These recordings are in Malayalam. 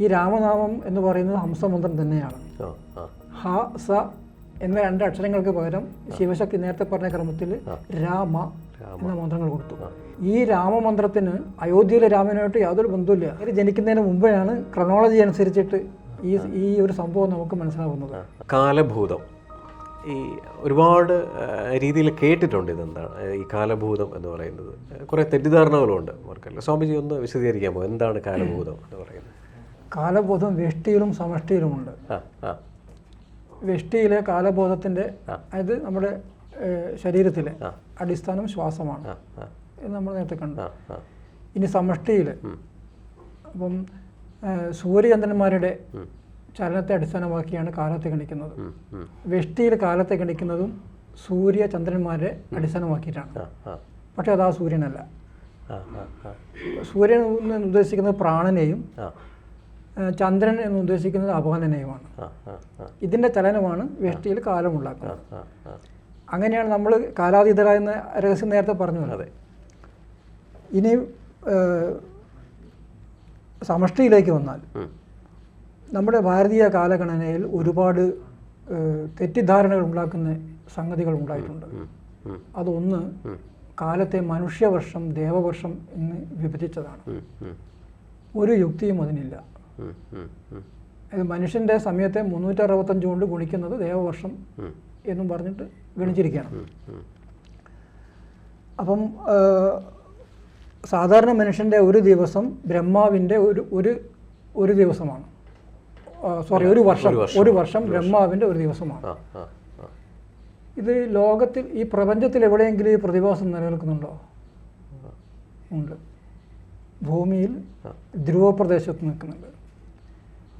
ഈ രാമനാമം എന്ന് പറയുന്നത് ഹംസമന്ത്രം തന്നെയാണ്. ഹ സ എന്ന രണ്ട് അക്ഷരങ്ങൾക്ക് പകരം ശിവശക്തി നേരത്തെ പറഞ്ഞ ക്രമത്തിൽ രാമ എന്ന മന്ത്രങ്ങൾ കൊടുത്തു. ഈ രാമമന്ത്രത്തിന് അയോധ്യയിലെ രാമനായിട്ട് യാതൊരു ബന്ധവുമില്ല. ഇത് ജനിക്കുന്നതിന് മുമ്പെയാണ് ക്രണോളജി അനുസരിച്ചിട്ട് ഈ ഈ ഒരു സംഭവം നമുക്ക് മനസ്സിലാവുന്നത്. കാലഭൂതം. ഈ ഒരുപാട് രീതിയിൽ കേട്ടിട്ടുണ്ട് ഇതെന്താണ്? ഈ കാലഭൂതം എന്ന് പറയുന്നത്. കുറേ തെറ്റിദ്ധാരണകളുണ്ട്. അവർക്കല്ല സ്വാമിജി ഒന്ന് വിശദീകരിക്കാമോ? എന്താണ് കാലഭൂതം എന്ന് പറയുന്നത്? കാലബോധം വ്യഷ്ടിയിലും സമഷ്ടിയിലുമുണ്ട്. വ്യഷ്ടിയിലെ കാലബോധത്തിന്റെ അതായത് നമ്മുടെ ശരീരത്തിലെ അടിസ്ഥാനം ശ്വാസമാണ്. എന്ന് നമ്മൾ നേരത്തെ കണ്ടു. ഇനി സമഷ്ടിയിൽ അപ്പം സൂര്യചന്ദ്രന്മാരുടെ ചലനത്തെ അടിസ്ഥാനമാക്കിയാണ് കാലത്തെ ഗണിക്കുന്നത്. വ്യഷ്ടിയിൽ കാലത്തെ ഗണിക്കുന്നതും സൂര്യചന്ദ്രന്മാരെ അടിസ്ഥാനമാക്കിയിട്ടാണ്. പക്ഷെ അത് ആ സൂര്യനല്ല. സൂര്യൻ എന്ന് ഉദ്ദേശിക്കുന്നത് പ്രാണനെയും ചന്ദ്രൻ എന്ന് ഉദ്ദേശിക്കുന്നത് അപവനനയമാണ് ഇതിന്റെ ഇതിന്റെ ചലനമാണ് വേഷ്ടിയിൽ കാലമുണ്ടാക്കുന്നത് അങ്ങനെയാണ് നമ്മൾ കാലാതീതരായെന്ന രഹസ്യം നേരത്തെ പറഞ്ഞു വന്നത് ഇനി സമഷ്ടിയിലേക്ക് വന്നാൽ നമ്മുടെ ഭാരതീയ കാലഗണനയിൽ ഒരുപാട് തെറ്റിദ്ധാരണകൾ ഉണ്ടാക്കുന്ന സംഗതികൾ ഉണ്ടായിട്ടുണ്ട്. അതൊന്ന് കാലത്തെ മനുഷ്യവർഷം ദേവവർഷം എന്ന് വിഭജിച്ചതാണ്. ഒരു യുക്തിയും അതിനില്ല. മനുഷ്യന്റെ സമയത്തെ മുന്നൂറ്റി അറുപത്തഞ്ച് കൊണ്ട് ഗുണിക്കുന്നത് ദേവവർഷം. എന്നും പറഞ്ഞിട്ട് ഗണിച്ചിരിക്കുകയാണ്. അപ്പം സാധാരണ മനുഷ്യന്റെ ഒരു ദിവസം ബ്രഹ്മാവിന്റെ ഒരു ഒരു ഒരു ദിവസമാണ്. സോറി ഒരു വർഷം. ഒരു വർഷം. ബ്രഹ്മാവിന്റെ ബ്രഹ്മാവിന്റെ ഒരു ദിവസമാണ്. ഇത് ലോകത്തിൽ ഈ പ്രപഞ്ചത്തിൽ എവിടെയെങ്കിലും ഈ പ്രതിഭാസം നിലനിൽക്കുന്നുണ്ടോ? ഉണ്ട്. ഭൂമിയിൽ ധ്രുവ ധ്രുവപ്രദേശത്ത് നിൽക്കുന്നുണ്ട്.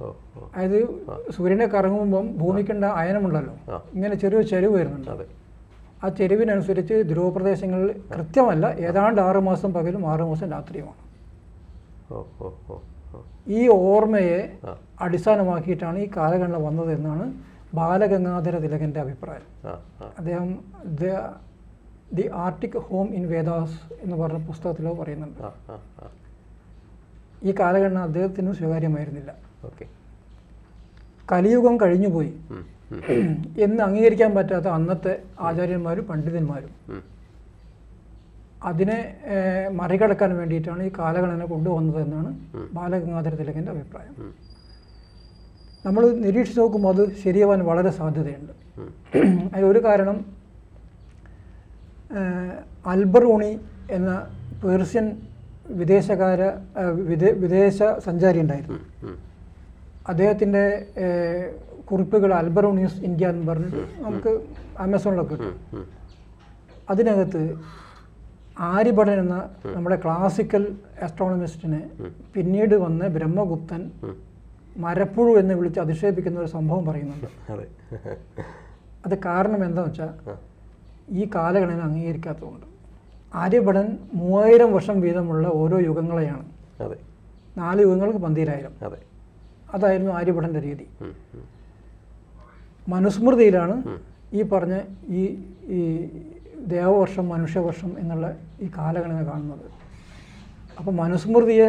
അതായത് സൂര്യനെ കറങ്ങുമ്പം ഭൂമിക്കുണ്ട അയനമുണ്ടല്ലോ. ഇങ്ങനെ ചെറിയൊരു ചെരുവ് വരുന്നുണ്ട്. ആ ചെരുവിനനുസരിച്ച് ധ്രുവപ്രദേശങ്ങളിൽ കൃത്യമല്ല. ഏതാണ്ട് ആറ് മാസം പകലും ആറ് മാസം രാത്രിയുമാണ്. ഈ ഓർമ്മയെ. അടിസ്ഥാനമാക്കിയിട്ടാണ് ഈ കാലഗണന വന്നത് എന്നാണ് ബാലഗംഗാധര തിലകന്റെ അഭിപ്രായം. അദ്ദേഹം the the Arctic home in Vedas എന്ന് പറഞ്ഞ പുസ്തകത്തിലോ പറയുന്നുണ്ട്. ഈ കാലഗണന അദ്ദേഹത്തിനും സ്വീകാര്യമായിരുന്നില്ല. ഓക്കെ. കലിയുഗം കഴിഞ്ഞുപോയി. എന്ന് അംഗീകരിക്കാൻ പറ്റാത്ത അന്നത്തെ ആചാര്യന്മാരും പണ്ഡിതന്മാരും. അതിനെ മറികടക്കാൻ വേണ്ടിയിട്ടാണ് ഈ കാലഗണന കൊണ്ടുവന്നത് എന്നാണ് ബാലഗംഗാധര തിലകന്റെ അഭിപ്രായം. നമ്മൾ നിരീക്ഷിച്ച് നോക്കുമ്പോൾ അത് ശരിയാവാൻ വളരെ സാധ്യതയുണ്ട്. അതിലൊരു കാരണം അൽബറൂണി എന്ന പേർഷ്യൻ വിദേശകാര വിദേ വിദേശ സഞ്ചാരി ഉണ്ടായിരുന്നു. അദ്ദേഹത്തിന്റെ കുറിപ്പുകൾ അൽബറോ ന്യൂസ് ഇന്ത്യ എന്ന് പറഞ്ഞിട്ട് നമുക്ക് ആമസോണിലൊക്കെ കിട്ടും. അതിനകത്ത് ആര്യഭടൻ എന്ന നമ്മുടെ ക്ലാസിക്കൽ ആസ്ട്രോണമിസ്റ്റിനെ പിന്നീട് വന്ന് ബ്രഹ്മഗുപ്തൻ. മരപ്പുഴു എന്ന് വിളിച്ച് അധിക്ഷേപിക്കുന്ന ഒരു സംഭവം പറയുന്നുണ്ട്. അതെ. കാരണം എന്താണെന്ന് വെച്ചാൽ ഈ കാലഗണന അംഗീകരിക്കാത്തതുകൊണ്ട് ആര്യഭടൻ മൂവായിരം വർഷം വീതമുള്ള ഓരോ യുഗങ്ങളെയാണ്. നാല് യുഗങ്ങൾക്ക് പന്തീരായിരം. അതെ. അതായിരുന്നു ആര്യഭടന്റെ രീതി. മനുസ്മൃതിയിലാണ് ഈ പറഞ്ഞ ഈ ഈ ദേവവർഷം മനുഷ്യവർഷം എന്നുള്ള ഈ കാലഗണന കാണുന്നത് അപ്പോൾ മനുസ്മൃതിയെ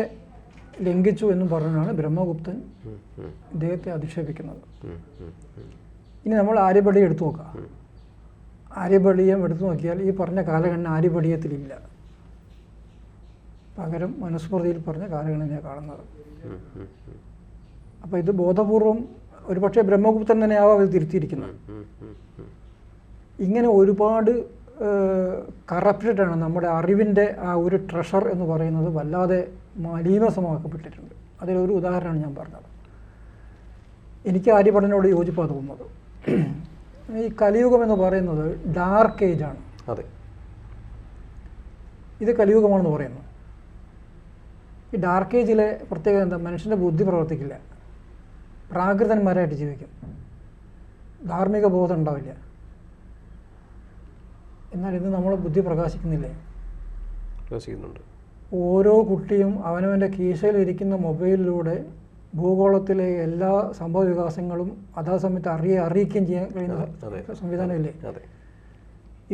ലംഘിച്ചു എന്നും പറഞ്ഞാണ് ബ്രഹ്മഗുപ്തൻ. ഇദ്ദേഹത്തെ അധിക്ഷേപിക്കുന്നത്. ഇനി നമ്മൾ ആര്യപടി എടുത്തു നോക്കാം ആര്യപടിയം എടുത്തു നോക്കിയാൽ ഈ പറഞ്ഞ കാലഗണന ആര്യപടിയത്തിലില്ല പകരം മനുസ്മൃതിയിൽ പറഞ്ഞ കാലഗണനയാണ് കാണുന്നത്. അപ്പോൾ ഇത് ബോധപൂർവം ഒരുപക്ഷെ ബ്രഹ്മഗുപ്തൻ തന്നെയാവാം ഇത് തിരുത്തിയിരിക്കുന്നത്. ഇങ്ങനെ ഒരുപാട് കറപ്റ്റഡ് ആണ് നമ്മുടെ അറിവിന്റെ ആ ഒരു ട്രഷർ എന്ന് പറയുന്നത് വല്ലാതെ മലീമസമാക്കപ്പെട്ടിട്ടുണ്ട് അതിലൊരു ഉദാഹരണമാണ് ഞാൻ പറഞ്ഞത്. എനിക്ക് ആര്യഭടനോട് യോജിപ്പാണ് തോന്നുന്നത്. ഈ കലിയുഗം എന്ന് പറയുന്നത് ഡാർക്ക് ഏജ് ആണ്. അതെ. ഇത് കലിയുഗമാണെന്ന് പറയുന്നു. ഈ ഡാർക്ക് ഏജിലെ പ്രത്യേകത എന്താ? മനുഷ്യന്റെ ബുദ്ധി പ്രവർത്തിക്കില്ല. പ്രാകൃതന്മാരായിട്ട് ജീവിക്കും. ധാർമ്മിക ബോധം ഉണ്ടാവില്ല. എന്നാൽ ഇന്ന് നമ്മൾ ബുദ്ധി പ്രകാശിക്കുന്നില്ലേ? പ്രകാശിക്കുന്നുണ്ട്. ഓരോ കുട്ടിയും അവനവന്റെ കീശയിലിരിക്കുന്ന മൊബൈലിലൂടെ ഭൂഗോളത്തിലെ എല്ലാ സംഭവ വികാസങ്ങളും അതാ സമയത്ത് അറിയ അറിയിക്കുകയും ചെയ്യാൻ കഴിയുന്ന. സംവിധാനമില്ലേ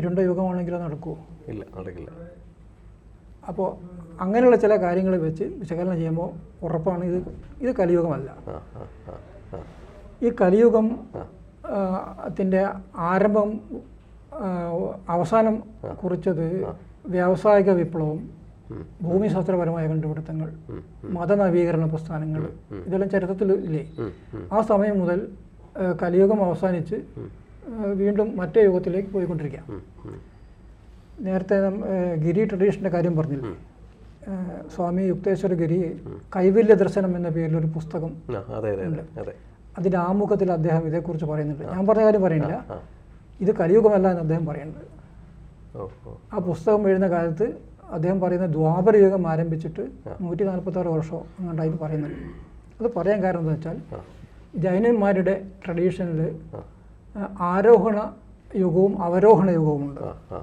ഇരുണ്ട യുഗമാണെങ്കിലും നടക്കുമോ ഇല്ല നടക്കില്ല. അപ്പോൾ അങ്ങനെയുള്ള ചില കാര്യങ്ങൾ വെച്ച് വിശകലനം ചെയ്യുമ്പോൾ ഉറപ്പാണ് ഇത് ഇത് കലിയുഗമല്ല. ഈ കലിയുഗം ത്തിന്റെ ആരംഭം അവസാനം കുറിച്ചത് വ്യാവസായിക വിപ്ലവം ഭൂമിശാസ്ത്രപരമായ കണ്ടുപിടുത്തങ്ങൾ മതനവീകരണ പ്രസ്ഥാനങ്ങൾ ഇതെല്ലാം ചരിത്രത്തിൽ ഇല്ലേ. ആ സമയം മുതൽ കലിയുഗം അവസാനിച്ച് വീണ്ടും മറ്റേ യുഗത്തിലേക്ക് പോയിക്കൊണ്ടിരിക്കുക. നേരത്തെ ഗിരി ട്രഡീഷന്റെ കാര്യം പറഞ്ഞില്ലേ? സ്വാമി യുക്തേശ്വര ഗിരി കൈവല്യ ദർശനം എന്ന പേരിൽ ഒരു പുസ്തകം അതെ അതെ അതെ അതെ. അതിന്റെ ആമുഖത്തിൽ അദ്ദേഹം ഇതേക്കുറിച്ച് പറയുന്നുണ്ട്. ഞാൻ പറഞ്ഞ കാര്യം പറയുന്നില്ല ഇത് കലിയുഗമല്ല എന്ന് അദ്ദേഹം ഓ ആ പുസ്തകം എഴുതുന്ന കാലത്ത് അദ്ദേഹം പറയുന്ന ദ്വാപര യുഗം ആരംഭിച്ചിട്ട് നൂറ്റി നാൽപ്പത്താറ് വർഷം അങ്ങോട്ടായി പറയുന്നത് അത് പറയാൻ കാരണം എന്താ വെച്ചാൽ ജൈനന്മാരുടെ ട്രഡീഷനിൽ ആരോഹണ യുഗവും അവരോഹണ യുഗവുമുണ്ട്. ആ ആ.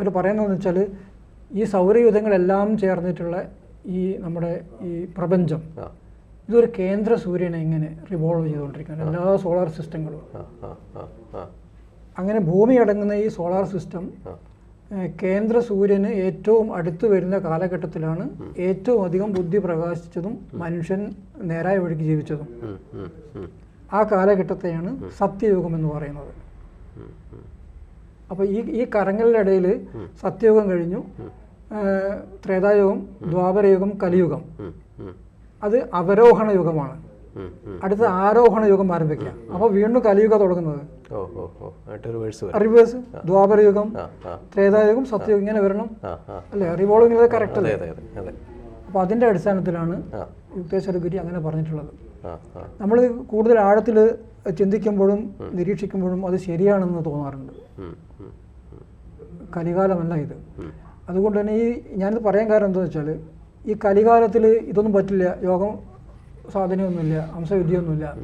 അവർ പറയുന്നതെന്ന് വെച്ചാൽ ഈ സൗരയുധങ്ങളെല്ലാം ചേർന്നിട്ടുള്ള ഈ നമ്മുടെ ഈ പ്രപഞ്ചം. ഇതൊരു കേന്ദ്ര സൂര്യനെ ഇങ്ങനെ റിവോൾവ് ചെയ്തുകൊണ്ടിരിക്കുകയാണ്. എല്ലാ സോളാർ സിസ്റ്റങ്ങളും അങ്ങനെ ഭൂമി അടങ്ങുന്ന ഈ സോളാർ സിസ്റ്റം കേന്ദ്ര സൂര്യന് ഏറ്റവും അടുത്ത് വരുന്ന കാലഘട്ടത്തിലാണ് ഏറ്റവും അധികം ബുദ്ധി പ്രകാശിച്ചതും മനുഷ്യൻ നേരായ വഴിക്ക് ജീവിച്ചതും. ആ കാലഘട്ടത്തെയാണ് സത്യയുഗം എന്ന് പറയുന്നത്. അപ്പോൾ ഈ ഈ കറങ്ങളുടെ ഇടയിൽ സത്യയുഗം കഴിഞ്ഞു. ത്രേതായുഗം ദ്വാപരയുഗം കലിയുഗം. അത് അവരോഹണ യുഗമാണ്. അടുത്ത ആരോഹണ യുഗം ആരംഭിക്കുക അപ്പോൾ വീണ്ടും കലിയുഗം തുടങ്ങുന്നത്. റിവേഴ്സ് ദ്വാപരയുഗം ത്രേതായുഗം സത്യയുഗം ഇങ്ങനെ വരണം. അല്ലേ? റിവോൾവിംഗ് കറക്റ്റ് അല്ലേ? അപ്പോൾ അതിന്റെ അടിസ്ഥാനത്തിലാണ് ആ. ഗിരി അങ്ങനെ പറഞ്ഞിട്ടുള്ളത്. നമ്മൾ കൂടുതൽ ആഴത്തിൽ ചിന്തിക്കുമ്പോഴും നിരീക്ഷിക്കുമ്പോഴും അത് ശരിയാണെന്ന് തോന്നാറുണ്ട്. കലികാലമല്ല ഇത്. അതുകൊണ്ട് തന്നെ ഈ ഞാനിത് പറയാൻ കാരണം എന്താണെന്ന് വെച്ചാൽ ഈ കലികാലത്തിൽ ഇതൊന്നും പറ്റില്ല യോഗം സാധനയൊന്നുമില്ല അംശവിദ്യയൊന്നുമില്ല.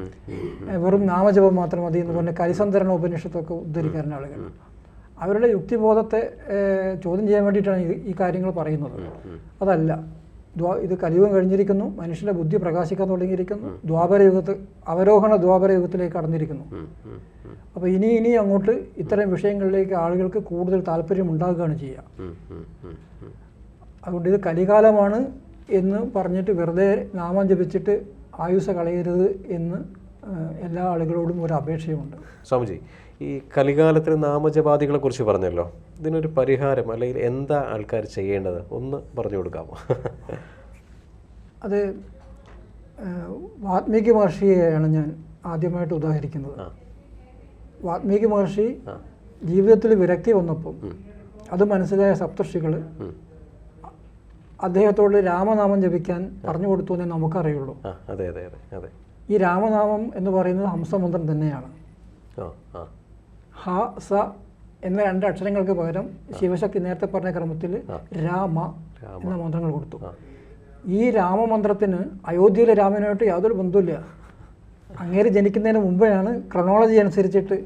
വെറും നാമജപം മാത്രം മതി എന്ന് പറഞ്ഞ കരിസന്ധരണ ഉപനിഷത്തൊക്കെ ഉദ്ധരിക്കാറുണ്ട് ആളുകൾ. അവരുടെ യുക്തിബോധത്തെ ചോദ്യം ചെയ്യാൻ വേണ്ടിയിട്ടാണ് ഈ- കാര്യങ്ങൾ പറയുന്നത്. അതല്ല. ഇത് കലിയുഗം കഴിഞ്ഞിരിക്കുന്നു മനുഷ്യന്റെ ബുദ്ധി പ്രകാശിക്കാൻ തുടങ്ങിയിരിക്കുന്നു ദ്വാപരയുഗത്ത് അവരോഹണ ദ്വാപരയുഗത്തിലേക്ക് കടന്നിരിക്കുന്നു അപ്പൊ. അപ്പോൾ ഇനി ഇനി അങ്ങോട്ട് ഇത്തരം വിഷയങ്ങളിലേക്ക് ആളുകൾക്ക് കൂടുതൽ താല്പര്യം ഉണ്ടാകുകയാണ് ചെയ്യുക. അതുകൊണ്ട് ഇത് കലികാലമാണ് എന്ന് പറഞ്ഞിട്ട് വെറുതെ നാമം ജപിച്ചിട്ട് ആയുസ കളയരുത് എന്ന് എല്ലാ ആളുകളോടും ഒരു അപേക്ഷയുമുണ്ട്. സ്വാമിജി ഈ കലികാലത്തിൽ നാമജപാദികളെ കുറിച്ച് പറഞ്ഞല്ലോ. ഇതിനൊരു പരിഹാരം അല്ലെങ്കിൽ എന്താ ആൾക്കാർ ചെയ്യേണ്ടത്? ഒന്ന് പറഞ്ഞു കൊടുക്കാമോ? അത് വാത്മീകി മഹർഷിയെയാണ് ഞാൻ ആദ്യമായിട്ട് ഉദാഹരിക്കുന്നത്. വാത്മീകി മഹർഷി ജീവിതത്തിൽ വിരക്തി വന്നപ്പം അത് മനസ്സിലായ സപ്തർഷികൾ. അദ്ദേഹത്തോട് രാമനാമം ജപിക്കാൻ പറഞ്ഞു കൊടുത്തു എന്നേ നമുക്കറിയുള്ളൂ. അതെ അതെ അതെ അതെ. ഈ രാമനാമം എന്ന് പറയുന്നത് ഹംസമന്ത്രം തന്നെയാണ്. ഹ സ എന്ന രണ്ട് അക്ഷരങ്ങൾക്ക് പകരം ശിവശക്തി നേരത്തെ പറഞ്ഞ ക്രമത്തിൽ രാമ. എന്ന മന്ത്രങ്ങൾ കൊടുത്തു. ഈ രാമമന്ത്രത്തിന് അയോധ്യയിലെ രാമനുമായിട്ട് യാതൊരു ബന്ധവുമില്ല. അങ്ങേര് ജനിക്കുന്നതിന് മുമ്പേയാണ് ക്രണോളജി അനുസരിച്ചിട്ട്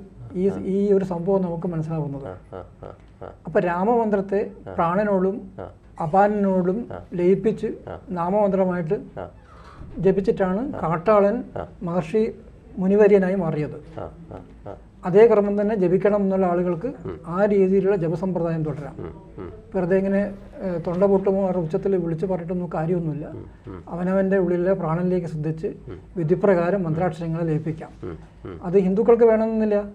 ഈ ഈ ഒരു സംഭവം നമുക്ക് മനസ്സിലാവുന്നത്. അപ്പം രാമമന്ത്രത്തെ പ്രാണനോടും. അപാനനോടും ലയിപ്പിച്ച് നാമമന്ത്രമായിട്ട് ജപിച്ചിട്ടാണ് കാട്ടാളൻ മഹർഷി മുനിവര്യനായി മാറിയത്. അതേ ക്രമം തന്നെ ജപിക്കണം എന്നുള്ള ആളുകൾക്ക് ആ രീതിയിലുള്ള ജപസമ്പ്രദായം തുടരാം. വെറുതെ ഇങ്ങനെ തൊണ്ട പൊട്ടുമോ അവരുടെ ഉച്ചത്തിൽ വിളിച്ചു പറഞ്ഞിട്ടൊന്നും കാര്യമൊന്നുമില്ല. അവനവന്റെ ഉള്ളിലെ പ്രാണനിലേക്ക് ശ്രദ്ധിച്ച് വിധിപ്രകാരം മന്ത്രാക്ഷരങ്ങളെ ലയിപ്പിക്കാം. അത് ഹിന്ദുക്കൾക്ക് വേണമെന്നില്ല.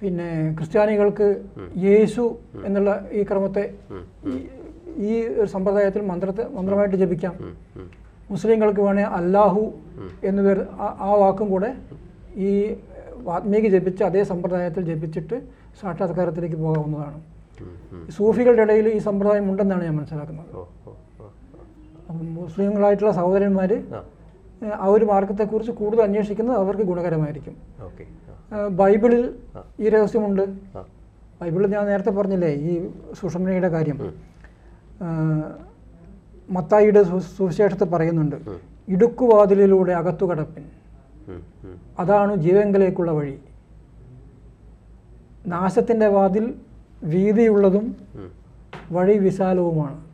പിന്നെ ക്രിസ്ത്യാനികൾക്ക് യേശു എന്നുള്ള ഈ ക്രമത്തെ ഈ- സമ്പ്രദായത്തിൽ മന്ത്രത്തെ മന്ത്രമായിട്ട് ജപിക്കാം. മുസ്ലിങ്ങൾക്ക് വേണേൽ അല്ലാഹു എന്ന് പേര് ആ- വാക്കും കൂടെ ഈ വാത്മീകി ജപിച്ച് അതേ സമ്പ്രദായത്തിൽ ജപിച്ചിട്ട് സാക്ഷാത്കാരത്തിലേക്ക് പോകാവുന്നതാണ്. സൂഫികളുടെ ഇടയിൽ ഈ സമ്പ്രദായം ഉണ്ടെന്നാണ് ഞാൻ മനസ്സിലാക്കുന്നത്. അപ്പം മുസ്ലിങ്ങളായിട്ടുള്ള സഹോദരന്മാർ ആ. ഒരു മാർഗത്തെക്കുറിച്ച് കൂടുതൽ അന്വേഷിക്കുന്നത് അവർക്ക് ഗുണകരമായിരിക്കും. ബൈബിളിൽ ഈ രഹസ്യമുണ്ട്. ബൈബിളിൽ ഞാൻ നേരത്തെ പറഞ്ഞില്ലേ ഈ സുഷമനയുടെ കാര്യം. മത്തായിയുടെ സുവിശേഷത്തിൽ പറയുന്നുണ്ട് ഇടുക്കുവാതിലിലൂടെ അകത്തു കടപ്പിൻ. അതാണ് ജീവങ്കലേക്കുള്ള വഴി. നാശത്തിന്റെ വാതിൽ വീതിയുള്ളതും വഴി വിശാലവുമാണ്.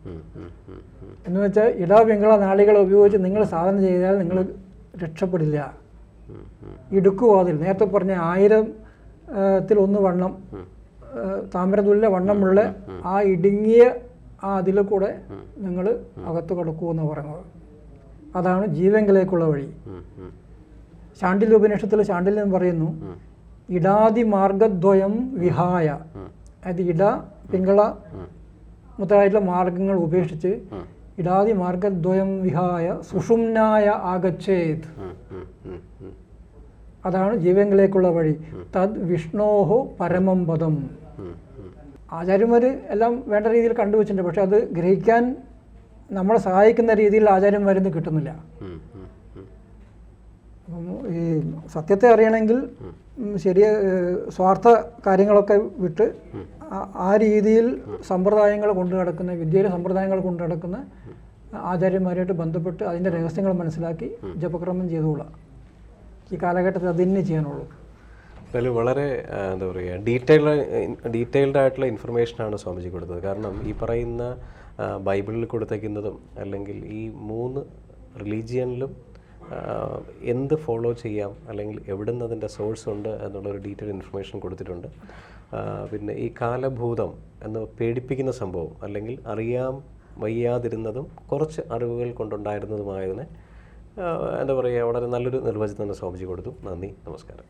എന്ന് വെച്ചാൽ ഇടാപിങ്ങള നാളികളെ ഉപയോഗിച്ച് നിങ്ങൾ സാധനം ചെയ്താൽ നിങ്ങൾ രക്ഷപ്പെടില്ല. ഇടുക്കുവാതിൽ നേരത്തെ പറഞ്ഞ ആയിരം ത്തിൽ ഒന്ന് വണ്ണം താമരതുല്യ വണ്ണമുള്ള ആ ഇടുങ്ങിയ ആ അതിൽ കൂടെ നിങ്ങൾ അകത്ത് എന്ന് പറയുന്നത് അതാണ് ജീവങ്കിലേക്കുള്ള വഴി ചാണ്ടില്യ ഉപനിഷത്തിൽ ശാണ്ഡില്യം പറയുന്നു ഇടാതി മാർഗദ്വയം വിഹായ അതായത് ഇട പിങ്കള മുതലായിട്ടുള്ള മാർഗങ്ങൾ ഉപേക്ഷിച്ച് ഇടാതി മാർഗദ്വയം വിഹായ സുഷുമ്നായ ആഗച്ഛേത്. അതാണ് ജീവങ്കിലേക്കുള്ള വഴി തദ് വിഷ്ണോഹോ പരമം പദം. ആചാര്യന്മാർ എല്ലാം വേണ്ട രീതിയിൽ കണ്ടുവച്ചിട്ടുണ്ട്. പക്ഷെ അത് ഗ്രഹിക്കാൻ നമ്മളെ സഹായിക്കുന്ന രീതിയിൽ ആചാര്യന്മാരൊന്നും കിട്ടുന്നില്ല. ഈ സത്യത്തെ അറിയണമെങ്കിൽ ശരിയ സ്വാർത്ഥ കാര്യങ്ങളൊക്കെ വിട്ട് ആ- രീതിയിൽ സമ്പ്രദായങ്ങൾ കൊണ്ടു നടക്കുന്ന വിദ്യയിലെ സമ്പ്രദായങ്ങൾ കൊണ്ടു നടക്കുന്ന ആചാര്യന്മാരായിട്ട് ബന്ധപ്പെട്ട് അതിന്റെ രഹസ്യങ്ങൾ മനസ്സിലാക്കി ജപക്രമം ചെയ്തുകൊള്ളുക ഈ കാലഘട്ടത്തിൽ അത് തന്നെ ചെയ്യാനുള്ളൂ. എന്തായാലും വളരെ എന്താ പറയുക ഡീറ്റെയിൽഡ് ഡീറ്റെയിൽഡ് ആയിട്ടുള്ള ഇൻഫർമേഷനാണ് സ്വാമിജി കൊടുത്തത്. കാരണം ഈ പറയുന്ന ബൈബിളിൽ കൊടുത്തേക്കുന്നതും അല്ലെങ്കിൽ ഈ മൂന്ന് റിലീജിയനിലും എന്ത് ഫോളോ ചെയ്യാം അല്ലെങ്കിൽ എവിടെ നിന്ന് അതിന്റെ സോഴ്സ് ഉണ്ട് എന്നുള്ളൊരു ഡീറ്റെയിൽ ഇൻഫർമേഷൻ കൊടുത്തിട്ടുണ്ട്. പിന്നെ ഈ കാലഭൂതം എന്ന് പേടിപ്പിക്കുന്ന സംഭവം അല്ലെങ്കിൽ അറിയാം വയ്യാതിരുന്നതും കുറച്ച് അറിവുകൾ കൊണ്ടുണ്ടായിരുന്നതുമായതിനെ എന്താ പറയുക വളരെ നല്ലൊരു നിർവചനം തന്നെ സ്വാമിജി കൊടുത്തു. നന്ദി നമസ്കാരം.